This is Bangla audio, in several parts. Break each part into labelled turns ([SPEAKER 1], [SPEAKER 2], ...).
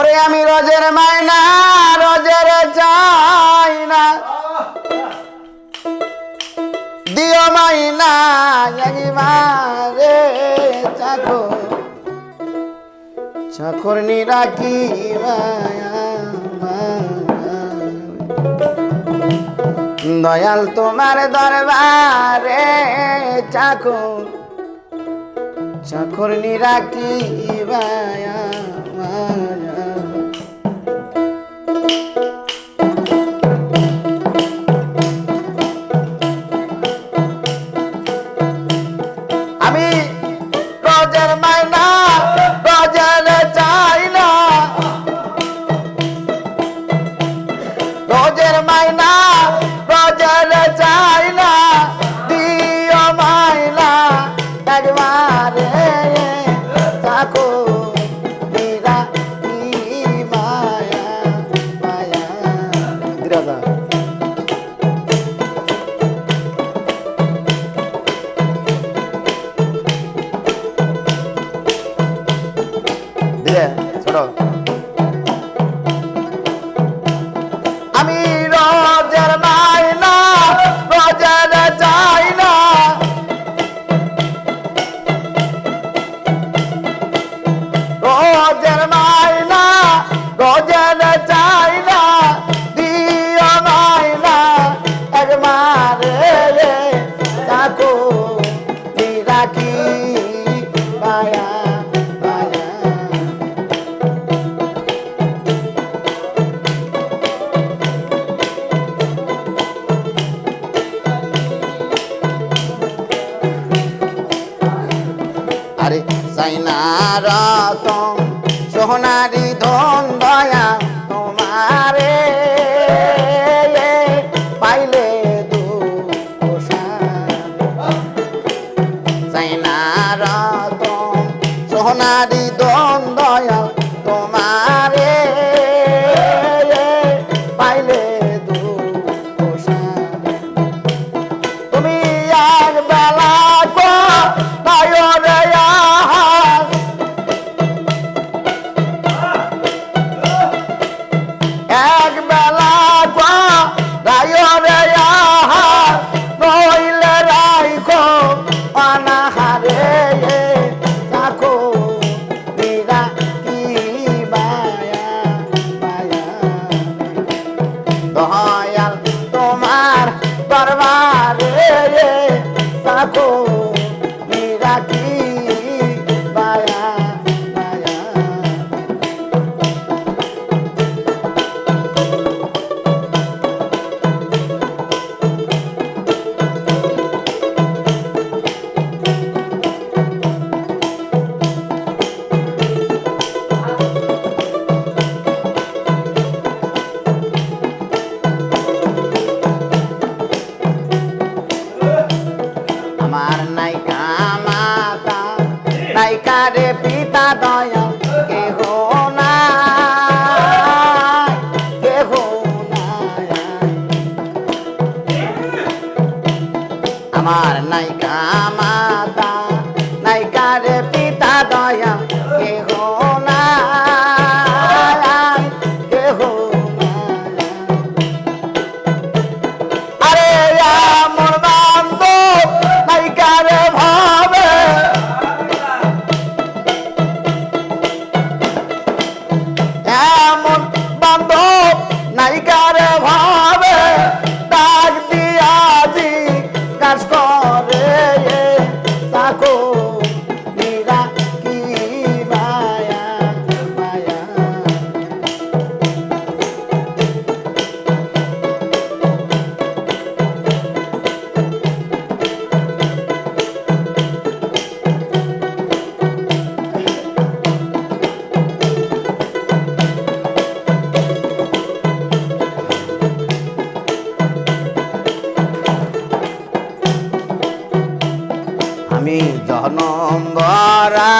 [SPEAKER 1] ওরে আমি রোজের মায়না রোজের চাই না দিও মাইনা, একবারে চাকর। চাকর নিরা কি মায়া? মায়া। দয়াল তোমার দরবারে চাকর। চাকর নিরা কি দিয়ে ছোট আমি রোজের মাইনা, রোজের চাই না রোজের মাইনা, রোজের চাই না দিও মাইনা, একবারে রতন সোনারি দয়া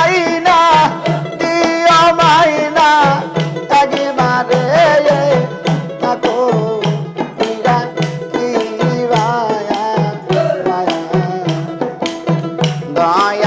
[SPEAKER 1] মাইনা দিও মাইনা একবারে থাকো। দয়